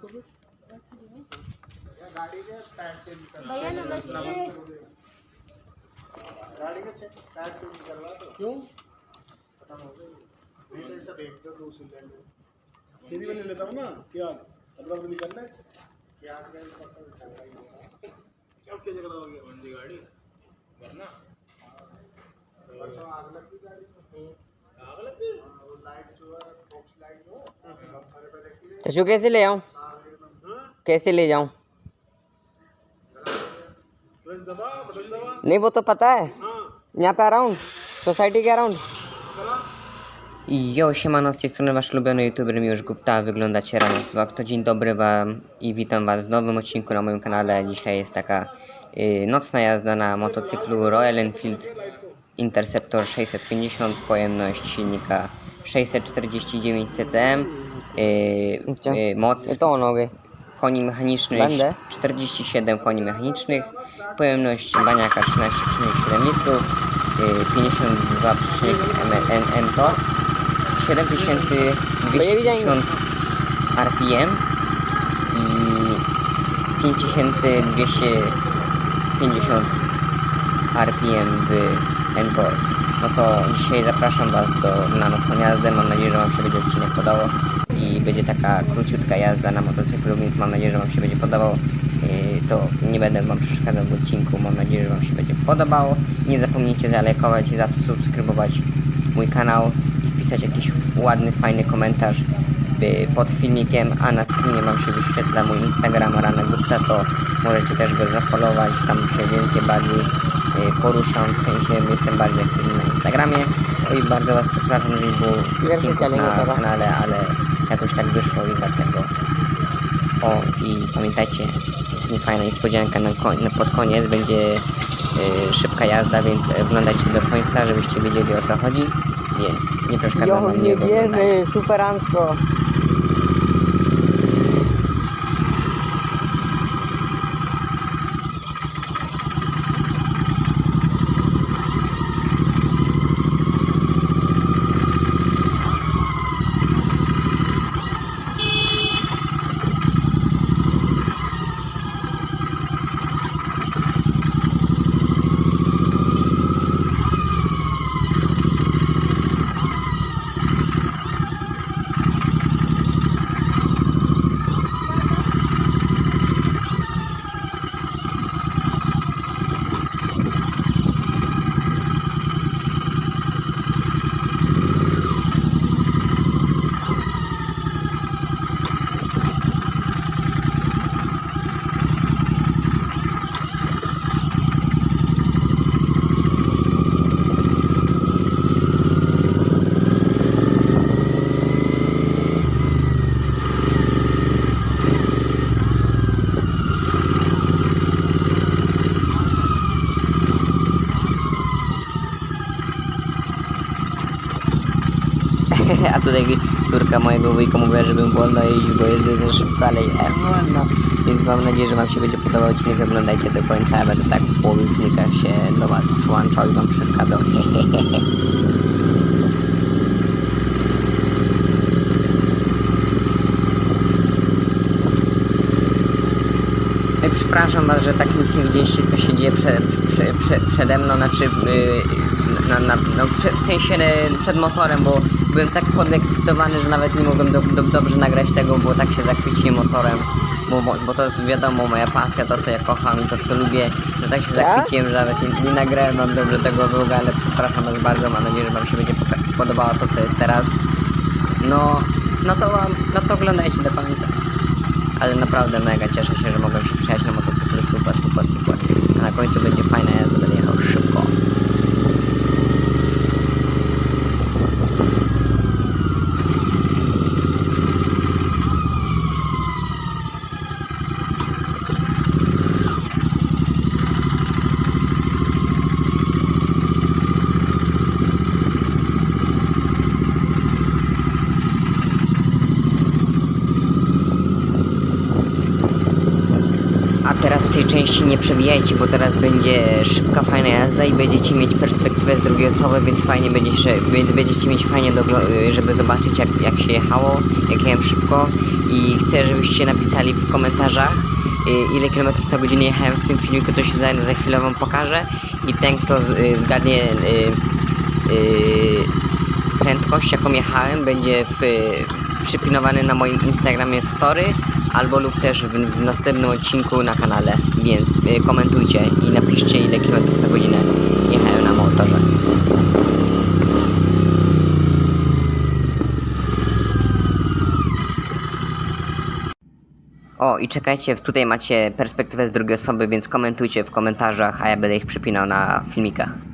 फ़ोन अंदर रखो फिर गाड़ी के टायर चेंज करवा भैया नमस्ते। गाड़ी का टायर चेंज करवा दो। क्यों? खत्म हो गई। नहीं तो सब एक दो दूसरी ले लो तेरी में ले लेता हूँ ना क्या? अदला बदली करना है? प्याज का भी पता ही। होगा क्या झगड़ा हो गया मंडी गाड़ी? वरना परसों आग लग गई गाड़ी में। आग लग गई? हाँ, लाइट जो है बॉक्स लाइट जो है रही तो शू कैसे ले आऊँ कैसे ले जाऊँ क्लच दबा बटन दबा नहीं वो तो पता है हाँ यहाँ पे अराउंड सोसायटी के अराउंड करा Jo, siemano, z tej strony wasz ulubiony youtuber Miłosz Gupta, wyglądacie rano vlog, to dzień dobry wam i witam was w nowym odcinku na moim kanale. Dzisiaj jest taka y, nocna jazda na motocyklu Royal Enfield Interceptor 650, pojemność silnika 649 ccm, y, y, moc To nowy. koni mechanicznych Będę. 47 koni mechanicznych, pojemność baniaka 13,7 litrów, y, 52,1 M to 7250 RPM i 5250 RPM w Encore. No to dzisiaj zapraszam Was do, na nocną jazdę. Mam nadzieję, że Wam się będzie odcinek podobał i będzie taka króciutka jazda na motocyklu, więc mam nadzieję, że Wam się będzie podobał. Yy, To nie będę Wam przeszkadzał w odcinku. Mam nadzieję, że Wam się będzie podobało. Nie zapomnijcie zalajkować i zasubskrybować mój kanał i wpisać jakiś ładny, fajny komentarz yy, pod filmikiem, a na screenie Wam się wyświetla mój Instagram Rana Gupta, to możecie też go zafollowować, tam się więcej, bardziej yy, poruszam, w sensie jestem bardziej aktywny na Instagramie. I bardzo Was przepraszam, że nie było odcinków na kanale, ale jakoś tak wyszło i dlatego. O, i pamiętajcie, jest niefajna niespodzianka na, na pod koniec, będzie yy, szybka jazda, więc oglądajcie do końca, żebyście wiedzieli o co chodzi, więc nie przeszkadzam Jo, wam oglądania. jedziemy, superancko. A tutaj córka mojego wujka mówiła, żebym wolno jeździł, bo jeżdżę za szybko, ale wolno. Więc mam nadzieję, że Wam się będzie podobał odcinek. Oglądajcie do końca, będę tak w połowie filmika się do Was przyłączał i Wam przeszkadzał. Przepraszam Was, że tak nic nie widzieliście, co się dzieje prze, prze, prze, przede mną, znaczy yy, na, na, no, w sensie yy, przed motorem, bo byłem tak podekscytowany, że nawet nie mogłem do, do, dobrze nagrać tego, bo tak się zachwyciłem motorem, bo, bo, to jest wiadomo moja pasja, to co ja kocham i to co lubię, że tak się zachwyciłem, że nawet nie, nie nagrałem Wam dobrze tego vloga, ale przepraszam Was bardzo, mam nadzieję, że Wam się będzie podobało to, co jest teraz. No, no to, wam- no to oglądajcie do końca. Ale naprawdę mega cieszę się, że mogłem się przejechać na motocyklu. Super, super, super. A na końcu będzie fajna jazda, będę jechał szybko. A teraz w tej części nie przewijajcie, bo teraz będzie szybka, fajna jazda i będziecie mieć perspektywę z drugiej osoby, więc fajnie będziecie, więc będziecie mieć fajnie, do, żeby zobaczyć jak, jak się jechało, jak jechałem szybko. I chcę, żebyście napisali w komentarzach y, ile kilometrów na godzinę jechałem w tym filmiku, to się za, za chwilę wam pokażę. I ten kto z, y, zgadnie y, y, prędkość jaką jechałem będzie w, przypinowany na moim Instagramie w story albo lub też w, w następnym odcinku na kanale, więc y, komentujcie i napiszcie ile kilometrów na godzinę jechałem na motorze. O i czekajcie, tutaj macie perspektywę z drugiej osoby, więc komentujcie w komentarzach, a ja będę ich przypinał na filmikach.